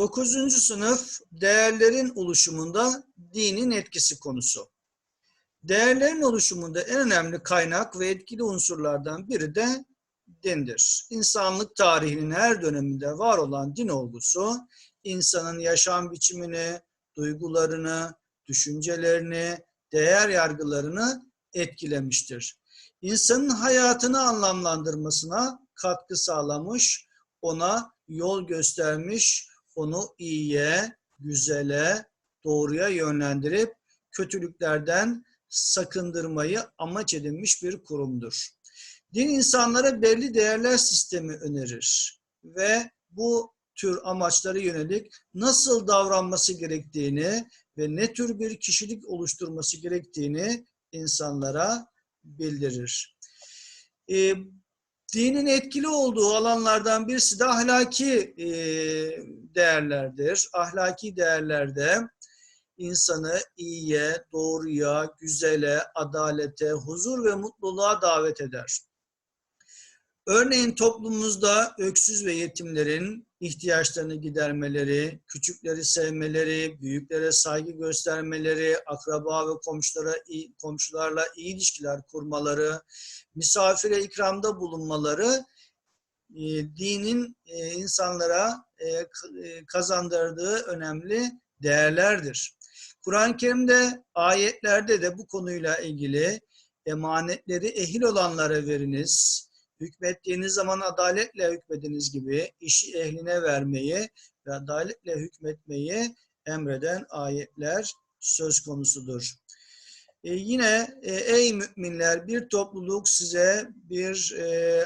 Dokuzuncu sınıf değerlerin oluşumunda dinin etkisi konusu. Değerlerin oluşumunda en önemli kaynak ve etkili unsurlardan biri de dindir. İnsanlık tarihinin her döneminde var olan din olgusu, insanın yaşam biçimini, duygularını, düşüncelerini, değer yargılarını etkilemiştir. İnsanın hayatını anlamlandırmasına katkı sağlamış, ona yol göstermiş, onu iyiye, güzele, doğruya yönlendirip kötülüklerden sakındırmayı amaç edinmiş bir kurumdur. Din insanlara belli değerler sistemi önerir ve bu tür amaçlara yönelik nasıl davranması gerektiğini ve ne tür bir kişilik oluşturması gerektiğini insanlara bildirir. E, dinin etkili olduğu alanlardan birisi de ahlaki e, değerlerdir. Ahlaki değerlerde insanı iyiye, doğruya, güzele, adalete, huzur ve mutluluğa davet eder. Örneğin toplumumuzda öksüz ve yetimlerin ihtiyaçlarını gidermeleri, küçükleri sevmeleri, büyüklere saygı göstermeleri, akraba ve komşulara komşularla iyi ilişkiler kurmaları, misafire ikramda bulunmaları e, dinin e, insanlara e, kazandırdığı önemli değerlerdir. Kur'an-ı Kerim'de ayetlerde de bu konuyla ilgili emanetleri ehil olanlara veriniz, hükmettiğiniz zaman adaletle hükmediniz gibi işi ehline vermeyi ve adaletle hükmetmeyi emreden ayetler söz konusudur. E yine e, ey müminler bir topluluk size bir e,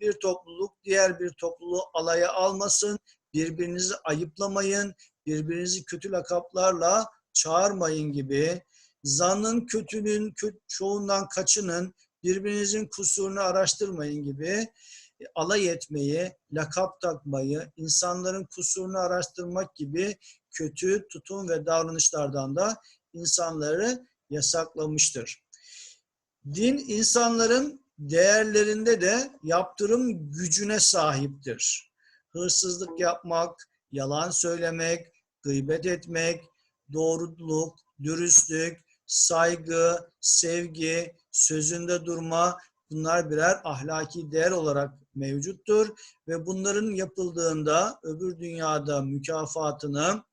bir topluluk diğer bir topluluğu alaya almasın, birbirinizi ayıplamayın, birbirinizi kötü lakaplarla çağırmayın gibi zannın kötülüğün kö çoğundan kaçının, birbirinizin kusurunu araştırmayın gibi e, alay etmeyi, lakap takmayı, insanların kusurunu araştırmak gibi kötü tutum ve davranışlardan da insanları yasaklamıştır. Din insanların değerlerinde de yaptırım gücüne sahiptir. Hırsızlık yapmak, yalan söylemek, gıybet etmek, doğruluk, dürüstlük, saygı, sevgi, sözünde durma bunlar birer ahlaki değer olarak mevcuttur ve bunların yapıldığında öbür dünyada mükafatını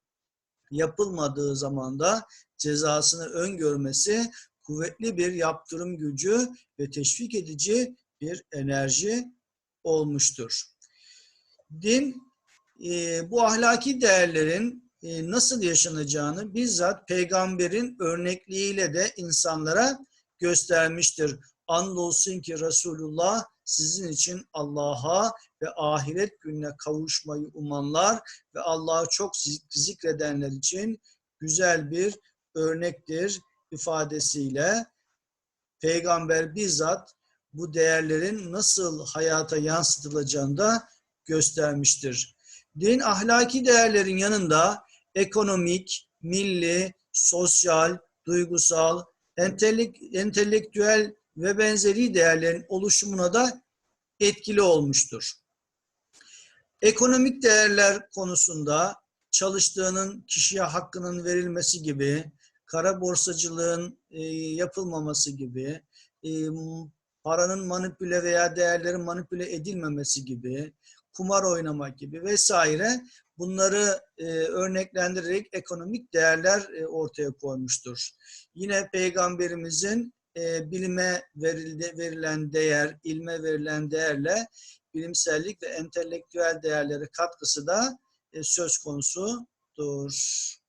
yapılmadığı zaman da cezasını öngörmesi kuvvetli bir yaptırım gücü ve teşvik edici bir enerji olmuştur. Din bu ahlaki değerlerin nasıl yaşanacağını bizzat peygamberin örnekliğiyle de insanlara göstermiştir. Andolsun ki Resulullah sizin için Allah'a ve ahiret gününe kavuşmayı umanlar ve Allah'ı çok zikredenler için güzel bir örnektir ifadesiyle peygamber bizzat bu değerlerin nasıl hayata yansıtılacağını da göstermiştir. Din ahlaki değerlerin yanında ekonomik, milli, sosyal, duygusal, entelek, entelektüel ve benzeri değerlerin oluşumuna da etkili olmuştur. Ekonomik değerler konusunda çalıştığının kişiye hakkının verilmesi gibi, kara borsacılığın e, yapılmaması gibi, e, paranın manipüle veya değerlerin manipüle edilmemesi gibi, kumar oynamak gibi vesaire bunları e, örneklendirerek ekonomik değerler e, ortaya koymuştur. Yine peygamberimizin e, bilime verildi, verilen değer, ilme verilen değerle bilimsellik ve entelektüel değerleri katkısı da e, söz konusudur.